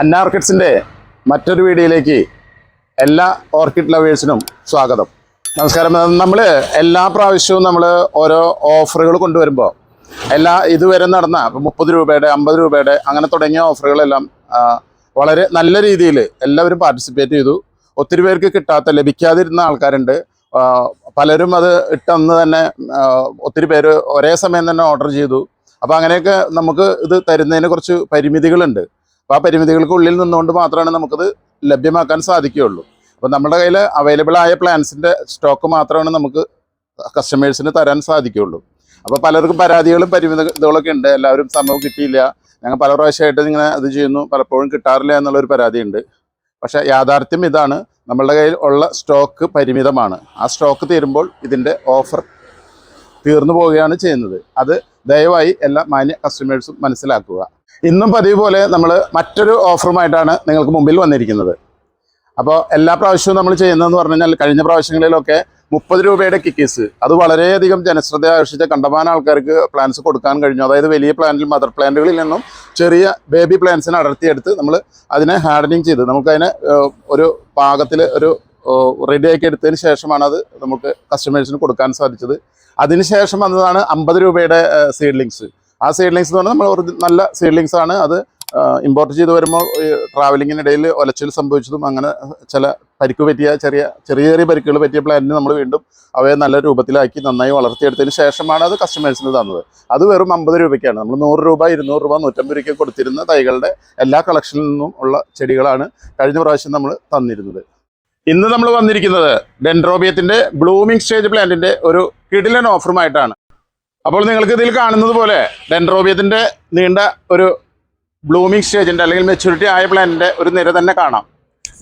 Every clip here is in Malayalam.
അന്ന ഓർക്കിഡ്സിന്റെ മറ്റൊരു വീഡിയോയിലേക്ക് എല്ലാ ഓർക്കിഡ് ലവേഴ്സിനും സ്വാഗതം. നമസ്കാരം. നമ്മൾ എല്ലാ പ്രാവശ്യവും നമ്മൾ ഓരോ ഓഫറുകൾ കൊണ്ടുവരുമ്പോൾ എല്ലാ ഇതുവരെ നടന്ന മുപ്പത് രൂപയുടെ അമ്പത് രൂപയുടെ അങ്ങനെ തുടങ്ങിയ ഓഫറുകളെല്ലാം വളരെ നല്ല രീതിയിൽ എല്ലാവരും പാർട്ടിസിപ്പേറ്റ് ചെയ്തു. ഒത്തിരി പേർക്ക് കിട്ടാത്ത ലഭിക്കാതിരുന്ന ആൾക്കാരുണ്ട്. പലരും അത് ഇട്ടന്ന് തന്നെ ഒത്തിരി പേര് ഒരേ സമയം തന്നെ ഓർഡർ ചെയ്തു. അപ്പോൾ അങ്ങനെയൊക്കെ നമുക്ക് ഇത് തരുന്നതിന് കുറച്ച് പരിമിതികളുണ്ട്. അപ്പോൾ ആ പരിമിതികൾക്കുള്ളിൽ നിന്നുകൊണ്ട് മാത്രമാണ് നമുക്കത് ലഭ്യമാക്കാൻ സാധിക്കുകയുള്ളൂ. അപ്പോൾ നമ്മുടെ കയ്യിൽ അവൈലബിൾ ആയ പ്ലാൻസിന്റെ സ്റ്റോക്ക് മാത്രമാണ് നമുക്ക് കസ്റ്റമേഴ്സിന് തരാൻ സാധിക്കുകയുള്ളൂ. അപ്പോൾ പലർക്കും പരാതികളും പരിമിതികളൊക്കെ ഉണ്ട്. എല്ലാവരും സമയം കിട്ടിയില്ല. ഞങ്ങൾ പല പ്രാവശ്യമായിട്ട് ഇങ്ങനെ ഇത് ചെയ്യുന്നു. പലപ്പോഴും കിട്ടാറില്ല എന്നുള്ളൊരു പരാതിയുണ്ട്. പക്ഷേ യാഥാർത്ഥ്യം ഇതാണ്. നമ്മളുടെ കയ്യിൽ ഉള്ള സ്റ്റോക്ക് പരിമിതമാണ്. ആ സ്റ്റോക്ക് തീരുമ്പോൾ ഇതിന്റെ ഓഫർ തീർന്നു പോവുകയാണ് ചെയ്യുന്നത്. അത് ദയവായി എല്ലാ മാന്യ കസ്റ്റമേഴ്സും മനസ്സിലാക്കുക. ഇന്നും പതിവ് പോലെ നമ്മൾ മറ്റൊരു ഓഫറുമായിട്ടാണ് നിങ്ങൾക്ക് മുമ്പിൽ വന്നിരിക്കുന്നത്. അപ്പോൾ എല്ലാ പ്രാവശ്യവും നമ്മൾ ചെയ്യുന്നതെന്ന് പറഞ്ഞു കഴിഞ്ഞാൽ കഴിഞ്ഞ പ്രാവശ്യങ്ങളിലൊക്കെ മുപ്പത് രൂപയുടെ കിക്കീസ്. അത് വളരെയധികം ജനശ്രദ്ധ ആകർഷിച്ച കണ്ടമാന ആൾക്കാർക്ക് പ്ലാൻസ് കൊടുക്കാൻ കഴിഞ്ഞു. അതായത് വലിയ പ്ലാന്റിൽ മദർ പ്ലാന്റുകളിൽ നിന്നും ചെറിയ ബേബി പ്ലാന്റ്സിനെ അടർത്തിയെടുത്ത് നമ്മൾ അതിനെ ഹാർഡനിങ് ചെയ്ത് നമുക്കതിനെ ഒരു പാകത്തിൽ ഒരു റെഡി റെഡിയാക്കി എടുത്തതിന് ശേഷമാണ് അത് നമുക്ക് കസ്റ്റമേഴ്സിന് കൊടുക്കാൻ സാധിച്ചത്. അതിനുശേഷം വന്നതാണ് അമ്പത് രൂപയുടെ സീഡ്ലിങ്സ് ആ സീഡ്ലിങ്സ് എന്ന് പറഞ്ഞാൽ നമ്മൾ നല്ല സീഡ്ലിങ്സ് ആണ്. അത് ഇമ്പോർട്ട് ചെയ്ത് വരുമ്പോൾ ട്രാവലിങ്ങിനിടയിൽ ഒലച്ചിൽ സംഭവിച്ചതും അങ്ങനെ ചില പരിക്ക് പറ്റിയ ചെറിയ ചെറിയ ചെറിയ പരിക്കുകൾ പറ്റിയ പ്ലാന്റിന് നമ്മൾ വീണ്ടും അവയെ നല്ല രൂപത്തിലാക്കി നന്നായി വളർത്തിയെടുത്തതിന് ശേഷമാണ് അത് കസ്റ്റമേഴ്സിന് തന്നത്. അത് വെറും അമ്പത് രൂപയ്ക്കാണ്. നമ്മൾ നൂറ് രൂപ ഇരുന്നൂറ് രൂപ നൂറ്റമ്പത് രൂപയ്ക്ക് കൊടുത്തിരുന്ന തൈകളുടെ എല്ലാ കളക്ഷനിൽ നിന്നും ഉള്ള ചെടികളാണ് കഴിഞ്ഞ പ്രാവശ്യം നമ്മൾ തന്നിരുന്നത്. ഇന്ന് നമ്മൾ വന്നിരിക്കുന്നത് ഡെൻഡ്രോബിയത്തിന്റെ ബ്ലൂമിംഗ് സ്റ്റേജ് പ്ലാന്റിന്റെ ഒരു കിടിലൻ ഓഫറുമായിട്ടാണ് അപ്പോൾ നിങ്ങൾക്ക് ഇതിൽ കാണുന്നത് പോലെ ഡെൻഡ്രോബിയത്തിന്റെ നീണ്ട ഒരു ബ്ലൂമിങ് സ്റ്റേജിന്റെ അല്ലെങ്കിൽ മെച്യൂരിറ്റി ആയ പ്ലാന്റിന്റെ ഒരു നിര തന്നെ കാണാം.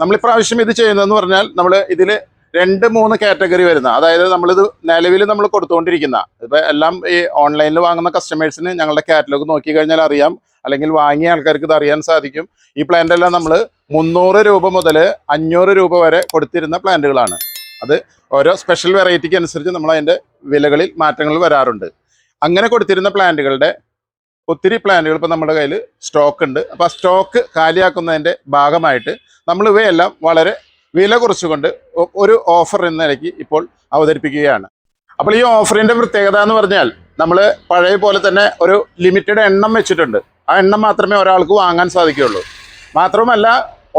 നമ്മൾ ഇപ്രാവശ്യം ഇത് ചെയ്യുന്നതെന്ന് പറഞ്ഞാൽ നമ്മൾ ഇതിൽ രണ്ട് മൂന്ന് കാറ്റഗറി വരുന്ന അതായത് നമ്മളിത് നിലവിൽ നമ്മൾ കൊടുത്തുകൊണ്ടിരിക്കുന്ന ഇപ്പോൾ എല്ലാം ഈ ഓൺലൈനിൽ വാങ്ങുന്ന കസ്റ്റമേഴ്സിന് ഞങ്ങളുടെ കാറ്റലോഗ് നോക്കി കഴിഞ്ഞാൽ അറിയാം അല്ലെങ്കിൽ വാങ്ങിയ ആൾക്കാർക്ക് ഇത് അറിയാൻ സാധിക്കും. ഈ പ്ലാന്റ് എല്ലാം നമ്മൾ മുന്നൂറ് രൂപ മുതൽ അഞ്ഞൂറ് രൂപ വരെ കൊടുത്തിരുന്ന പ്ലാന്റുകളാണ് അത് ഓരോ സ്പെഷ്യൽ വെറൈറ്റിക്ക് അനുസരിച്ച് നമ്മൾ അതിന്റെ വിലകളിൽ മാറ്റങ്ങൾ വരാറുണ്ട്. അങ്ങനെ കൊടുത്തിരുന്ന പ്ലാന്റുകളുടെ ഒത്തിരി പ്ലാന്റുകൾ ഇപ്പോൾ നമ്മുടെ കയ്യിൽ സ്റ്റോക്ക് ഉണ്ട്. അപ്പോൾ ആ സ്റ്റോക്ക് കാലിയാക്കുന്നതിന്റെ ഭാഗമായിട്ട് നമ്മൾ ഇവയെല്ലാം വളരെ വില കുറച്ചുകൊണ്ട് ഒരു ഓഫർ എന്ന നിലയ്ക്ക് ഇപ്പോൾ അവതരിപ്പിക്കുകയാണ്. അപ്പോൾ ഈ ഓഫറിന്റെ പ്രത്യേകത എന്ന് പറഞ്ഞാൽ നമ്മൾ പഴയ പോലെ തന്നെ ഒരു ലിമിറ്റഡ് എണ്ണം വെച്ചിട്ടുണ്ട്. ആ എണ്ണം മാത്രമേ ഒരാൾക്ക് വാങ്ങാൻ സാധിക്കുകയുള്ളൂ. മാത്രമല്ല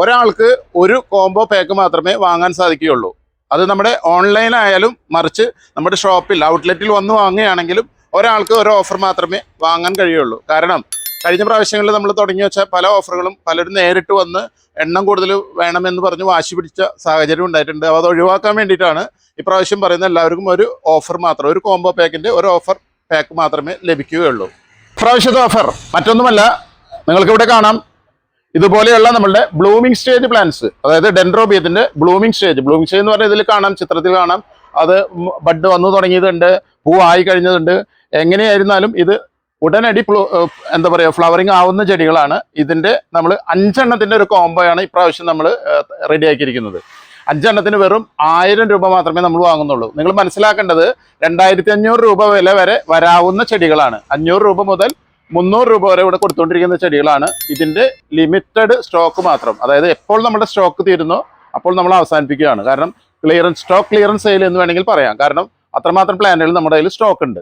ഒരാൾക്ക് ഒരു കോംബോ പാക്ക് മാത്രമേ വാങ്ങാൻ സാധിക്കുകയുള്ളൂ. അത് നമ്മുടെ ഓൺലൈനായാലും മറിച്ച് നമ്മുടെ ഷോപ്പിൽ ഔട്ട്ലെറ്റിൽ വന്ന് വാങ്ങുകയാണെങ്കിലും ഒരാൾക്ക് ഒരു ഓഫർ മാത്രമേ വാങ്ങാൻ കഴിയുള്ളൂ. കാരണം കഴിഞ്ഞ പ്രാവശ്യങ്ങളിൽ നമ്മൾ തുടങ്ങി വെച്ച പല ഓഫറുകളും പലരും നേരിട്ട് വന്ന് എണ്ണം കൂടുതൽ വേണമെന്ന് പറഞ്ഞ് വാശി പിടിച്ച സാഹചര്യം ഉണ്ടായിട്ടുണ്ട്. അപ്പോൾ അത് ഒഴിവാക്കാൻ വേണ്ടിയിട്ടാണ് ഇപ്രാവശ്യം പറയുന്ന എല്ലാവർക്കും ഒരു ഓഫർ മാത്രം ഒരു കോംബോ പാക്കിന്റെ ഒരു ഓഫർ പാക്ക് മാത്രമേ ലഭിക്കുകയുള്ളൂ. ഇപ്രാവശ്യത്തെ ഓഫർ മറ്റൊന്നുമല്ല നിങ്ങൾക്കിവിടെ കാണാം. ഇതുപോലെയുള്ള നമ്മളുടെ ബ്ലൂമിംഗ് സ്റ്റേജ് പ്ലാന്റ്സ് അതായത് ഡെൻഡ്രോബിയത്തിന്റെ ബ്ലൂമിംഗ് സ്റ്റേജ് ബ്ലൂമിംഗ് സ്റ്റേജ് എന്ന് പറഞ്ഞാൽ ഇതിൽ കാണാം ചിത്രത്തിൽ കാണാം. അത് ബഡ് വന്നു തുടങ്ങിയതുണ്ട് പൂവായി കഴിഞ്ഞതുണ്ട്. എങ്ങനെയായിരുന്നാലും ഇത് ഉടനടി എന്താ പറയുക ഫ്ലവറിങ് ആവുന്ന ചെടികളാണ്. ഇതിന്റെ നമ്മൾ അഞ്ചെണ്ണത്തിന്റെ ഒരു കോംബോയാണ് ഇപ്രാവശ്യം നമ്മൾ റെഡിയാക്കിയിരിക്കുന്നത്. അഞ്ചെണ്ണത്തിന് വെറും ആയിരം രൂപ മാത്രമേ നമ്മൾ വാങ്ങുന്നുള്ളൂ. നിങ്ങൾ മനസ്സിലാക്കേണ്ടത് രണ്ടായിരത്തി അഞ്ഞൂറ് രൂപ വില വരെ വരാവുന്ന ചെടികളാണ്. അഞ്ഞൂറ് രൂപ മുതൽ മുന്നൂറ് രൂപ വരെ ഇവിടെ കൊടുത്തുകൊണ്ടിരിക്കുന്ന ചെടികളാണ്. ഇതിന്റെ ലിമിറ്റഡ് സ്റ്റോക്ക് മാത്രം. അതായത് എപ്പോൾ നമ്മുടെ സ്റ്റോക്ക് തീരുന്നോ അപ്പോൾ നമ്മൾ അവസാനിപ്പിക്കുകയാണ്. കാരണം ക്ലിയറൻസ് സ്റ്റോക്ക് ക്ലിയറൻസ് സെയിൽ എന്ന് വേണമെങ്കിൽ പറയാം. കാരണം അത്രമാത്രം പ്ലാനുകൾ നമ്മുടെ കയ്യിൽ സ്റ്റോക്ക് ഉണ്ട്.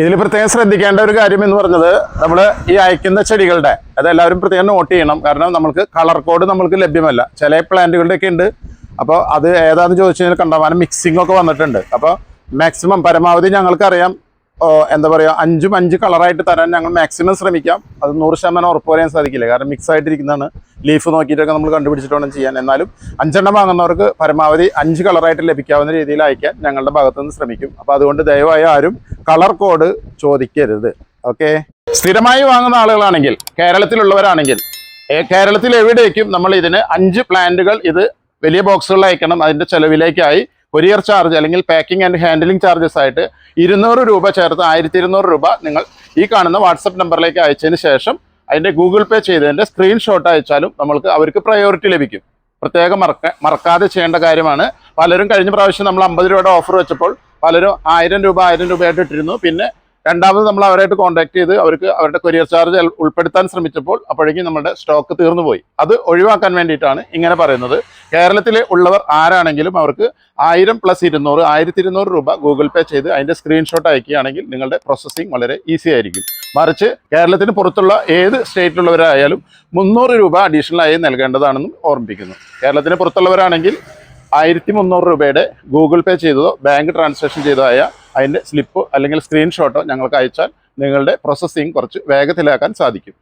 ഇതിൽ പ്രത്യേകം ശ്രദ്ധിക്കേണ്ട ഒരു കാര്യം എന്ന് പറഞ്ഞത് നമ്മൾ ഈ അയക്കുന്ന ചെടികളുടെ അതെല്ലാവരും പ്രത്യേകം നോട്ട് ചെയ്യണം. കാരണം നമുക്ക് കളർ കോഡ് നമുക്ക് ലഭ്യമല്ല. ചില പ്ലാന്റുകളുടെയൊക്കെ ഉണ്ട്. അപ്പോൾ അത് ഏതാണെന്ന് ചോദിച്ചു കഴിഞ്ഞാൽ കണ്ടമാനം മിക്സിംഗ് ഒക്കെ വന്നിട്ടുണ്ട്. അപ്പോൾ മാക്സിമം പരമാവധി ഞങ്ങൾക്കറിയാം എന്താ പറയുക അഞ്ചും അഞ്ച് കളറായിട്ട് തരാൻ ഞങ്ങൾ മാക്സിമം ശ്രമിക്കാം. അത് നൂറ് ശതമാനം ഉറപ്പ് പറയാൻ സാധിക്കില്ല. കാരണം മിക്സ് ആയിട്ടിരിക്കുന്നതാണ്. ലീഫ് നോക്കിയിട്ടൊക്കെ നമ്മൾ കണ്ടുപിടിച്ചിട്ട് വേണം ചെയ്യാൻ. എന്നാലും അഞ്ചെണ്ണം വാങ്ങുന്നവർക്ക് പരമാവധി അഞ്ച് കളറായിട്ട് ലഭിക്കാവുന്ന രീതിയിൽ അയക്കാൻ ഞങ്ങളുടെ ഭാഗത്തുനിന്ന് ശ്രമിക്കും. അപ്പോൾ അതുകൊണ്ട് ദയവായി ആരും കളർ കോഡ് ചോദിക്കരുത്. ഓക്കെ സ്ഥിരമായി വാങ്ങുന്ന ആളുകളാണെങ്കിൽ കേരളത്തിലുള്ളവരാണെങ്കിൽ കേരളത്തിൽ എവിടേക്കും നമ്മൾ ഇതിന് അഞ്ച് പ്ലാന്റുകൾ ഇത് വലിയ ബോക്സുകളിൽ അയക്കണം. അതിന്റെ ചിലവിലേക്കായി കൊരിയർ ചാർജ് അല്ലെങ്കിൽ പാക്കിംഗ് ആൻഡ് ഹാൻഡിലിംഗ് ചാർജസ് ആയിട്ട് ഇരുന്നൂറ് രൂപ ചേർത്ത് ആയിരത്തി ഇരുന്നൂറ് രൂപ നിങ്ങൾ ഈ കാണുന്ന വാട്സപ്പ് നമ്പറിലേക്ക് അയച്ചതിന് ശേഷം അതിന്റെ ഗൂഗിൾ പേ ചെയ്തതിന്റെ സ്ക്രീൻഷോട്ട് അയച്ചാലും നമ്മൾക്ക് അവർക്ക് പ്രയോറിറ്റി ലഭിക്കും. പ്രത്യേകം മറക്ക മറക്കാതെ ചെയ്യേണ്ട കാര്യമാണ്. പലരും കഴിഞ്ഞ പ്രാവശ്യം നമ്മൾ അമ്പത് രൂപയുടെ ഓഫർ വെച്ചപ്പോൾ പലരും ആയിരം രൂപ ആയിരം രൂപയായിട്ട് ഇട്ടിരുന്നു. പിന്നെ രണ്ടാമത് നമ്മൾ അവരായിട്ട് കോൺടാക്ട് ചെയ്ത് അവർക്ക് അവരുടെ കൊറിയർ ചാർജ് ഉൾപ്പെടുത്താൻ ശ്രമിച്ചപ്പോൾ അപ്പോഴേക്കും നമ്മുടെ സ്റ്റോക്ക് തീർന്നു പോയി. അത് ഒഴിവാക്കാൻ വേണ്ടിയിട്ടാണ് ഇങ്ങനെ പറയുന്നത്. കേരളത്തിൽ ഉള്ളവർ ആരാണെങ്കിലും അവർക്ക് ആയിരം പ്ലസ് ഇരുന്നൂറ് ആയിരത്തി ഇരുന്നൂറ് രൂപ ഗൂഗിൾ പേ ചെയ്ത് അതിന്റെ സ്ക്രീൻഷോട്ട് അയക്കുകയാണെങ്കിൽ നിങ്ങളുടെ പ്രോസസ്സിംഗ് വളരെ ഈസി ആയിരിക്കും. മറിച്ച് കേരളത്തിന് പുറത്തുള്ള ഏത് സ്റ്റേറ്റിലുള്ളവരായാലും മുന്നൂറ് രൂപ അഡീഷണൽ ആയി നൽകേണ്ടതാണെന്നും ഓർമ്മിപ്പിക്കുന്നു. കേരളത്തിന് പുറത്തുള്ളവരാണെങ്കിൽ ആയിരത്തി മുന്നൂറ് രൂപയുടെ ഗൂഗിൾ പേ ചെയ്തതോ ബാങ്ക് ട്രാൻസാക്ഷൻ ചെയ്തതോ ആയ അതിന്റെ സ്ലിപ്പ് അല്ലെങ്കിൽ സ്ക്രീൻഷോട്ടോ ഞങ്ങൾക്ക് അയച്ചാൽ നിങ്ങളുടെ പ്രോസസ്സിങ് കുറച്ച് വേഗത്തിലാക്കാൻ സാധിക്കും.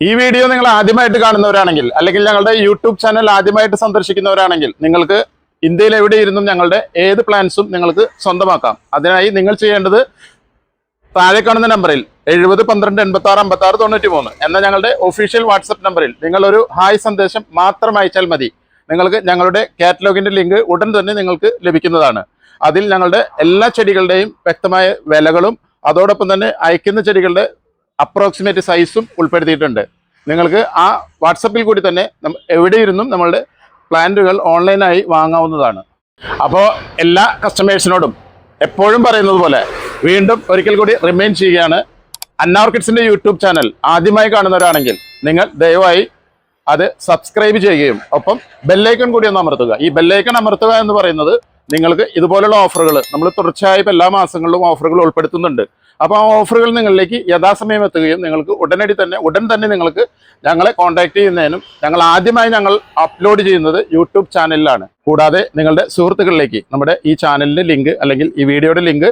ഈ വീഡിയോ നിങ്ങൾ ആദ്യമായിട്ട് കാണുന്നവരാണെങ്കിൽ അല്ലെങ്കിൽ ഞങ്ങളുടെ യൂട്യൂബ് ചാനൽ ആദ്യമായിട്ട് സന്ദർശിക്കുന്നവരാണെങ്കിൽ നിങ്ങൾക്ക് ഇന്ത്യയിൽ എവിടെ ഇരുന്നും ഞങ്ങളുടെ ഏത് പ്ലാൻസും നിങ്ങൾക്ക് സ്വന്തമാക്കാം. അതിനായി നിങ്ങൾ ചെയ്യേണ്ടത് താഴെ കാണുന്ന നമ്പറിൽ എഴുപത് പന്ത്രണ്ട് എൺപത്തി ആറ് അമ്പത്തി ആറ് തൊണ്ണൂറ്റി മൂന്ന് എന്ന ഞങ്ങളുടെ ഒഫീഷ്യൽ വാട്സപ്പ് നമ്പറിൽ നിങ്ങളൊരു ഹായ് സന്ദേശം മാത്രം അയച്ചാൽ മതി. നിങ്ങൾക്ക് ഞങ്ങളുടെ കാറ്റലോഗിന്റെ ലിങ്ക് ഉടൻ തന്നെ നിങ്ങൾക്ക് ലഭിക്കുന്നതാണ്. അതിൽ ഞങ്ങളുടെ എല്ലാ ചെടികളുടെയും വ്യക്തമായ വിലകളും അതോടൊപ്പം തന്നെ അയക്കുന്ന ചെടികളുടെ അപ്രോക്സിമേറ്റ് സൈസും ഉൾപ്പെടുത്തിയിട്ടുണ്ട്. നിങ്ങൾക്ക് ആ വാട്സപ്പിൽ കൂടി തന്നെ എവിടെയിരുന്നും നമ്മളുടെ പ്ലാന്റുകൾ ഓൺലൈനായി വാങ്ങാവുന്നതാണ്. അപ്പോൾ എല്ലാ കസ്റ്റമേഴ്സിനോടും എപ്പോഴും പറയുന്നത് പോലെ വീണ്ടും ഒരിക്കൽ കൂടി റിമൈൻ ചെയ്യുകയാണ് അന്നാർക്കിഡ്സിന്റെ യൂട്യൂബ് ചാനൽ ആദ്യമായി കാണുന്നവരാണെങ്കിൽ നിങ്ങൾ ദയവായി അത് സബ്സ്ക്രൈബ് ചെയ്യുകയും ഒപ്പം ബെല്ലൈക്കൺ കൂടി ഒന്ന് അമർത്തുക. ഈ ബെല്ലൈക്കൺ അമർത്തുക എന്ന് പറയുന്നത് നിങ്ങൾക്ക് ഇതുപോലുള്ള ഓഫറുകൾ നമ്മൾ തുടർച്ചയായി എല്ലാ മാസങ്ങളിലും ഓഫറുകൾ ഉൾപ്പെടുത്തുന്നുണ്ട്. അപ്പോൾ ആ ഓഫറുകൾ നിങ്ങളിലേക്ക് യഥാസമയം എത്തുകയും നിങ്ങൾക്ക് ഉടനടി തന്നെ ഉടൻ തന്നെ നിങ്ങൾക്ക് ഞങ്ങളെ കോൺടാക്ട് ചെയ്യുന്നതിനും ഞങ്ങൾ ആദ്യമായി ഞങ്ങൾ അപ്ലോഡ് ചെയ്യുന്നത് യൂട്യൂബ് ചാനലിലാണ്. കൂടാതെ നിങ്ങളുടെ സുഹൃത്തുക്കളിലേക്ക് നമ്മുടെ ഈ ചാനലിന്റെ ലിങ്ക് അല്ലെങ്കിൽ ഈ വീഡിയോയുടെ ലിങ്ക്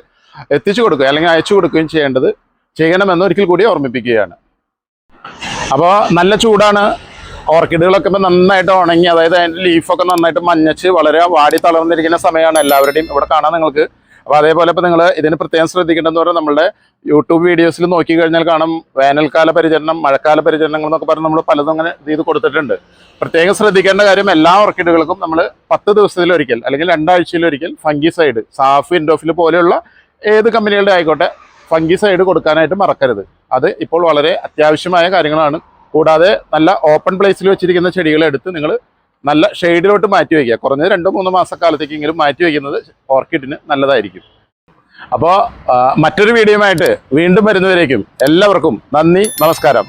എത്തിച്ചു കൊടുക്കുക അല്ലെങ്കിൽ അയച്ചു കൊടുക്കുകയും ചെയ്യേണ്ടത് ചെയ്യണമെന്ന് ഒരിക്കൽ കൂടി ഓർമ്മിപ്പിക്കുകയാണ്. അപ്പോൾ നല്ല ചൂടാണ്. ഓർക്കിഡുകളൊക്കെ ഇപ്പം നന്നായിട്ട് ഉണങ്ങി അതായത് അതിന്റെ ലീഫൊക്കെ നന്നായിട്ട് മഞ്ഞച്ച് വളരെ വാടി തളർന്നിരിക്കുന്ന സമയമാണ് എല്ലാവരുടെയും ഇവിടെ കാണാൻ നിങ്ങൾക്ക്. അപ്പോൾ അതേപോലെ ഇപ്പോൾ നിങ്ങൾ ഇതിന് പ്രത്യേകം ശ്രദ്ധിക്കേണ്ടതെന്ന് പറഞ്ഞാൽ നമ്മുടെ യൂട്യൂബ് വീഡിയോസിൽ നോക്കി കഴിഞ്ഞാൽ കാണാം വേനൽക്കാല പരിചരണം മഴക്കാല പരിചരണങ്ങൾ എന്നൊക്കെ പറഞ്ഞ് നമ്മൾ പലതും അങ്ങനെ ഇത് കൊടുത്തിട്ടുണ്ട്. പ്രത്യേകം ശ്രദ്ധിക്കേണ്ട കാര്യം എല്ലാ ഓർക്കിഡുകൾക്കും നമ്മൾ പത്ത് ദിവസത്തിലൊരിക്കൽ അല്ലെങ്കിൽ രണ്ടാഴ്ചയിലൊരിക്കൽ ഫംഗി സൈഡ് സാഫ് ഇൻഡോഫിൽ പോലെയുള്ള ഏത് കമ്പനികളുടെ ആയിക്കോട്ടെ ഫംഗി സൈഡ് കൊടുക്കാനായിട്ട് മറക്കരുത്. അത് ഇപ്പോൾ വളരെ അത്യാവശ്യമായ കാര്യങ്ങളാണ്. കൂടാതെ നല്ല ഓപ്പൺ പ്ലേസിൽ വെച്ചിരിക്കുന്ന ചെടികളെടുത്ത് നിങ്ങൾ നല്ല ഷെയ്ഡിലോട്ട് മാറ്റി വയ്ക്കുക കുറഞ്ഞത് രണ്ടോ മൂന്നോ മാസക്കാലത്തേക്കെങ്കിലും മാറ്റി വയ്ക്കുന്നത് ഓർക്കിഡിന് നല്ലതായിരിക്കും. അപ്പോൾ മറ്റൊരു വീഡിയോയുമായിട്ട് വീണ്ടും വരുന്നവരേക്കും എല്ലാവർക്കും നന്ദി നമസ്കാരം.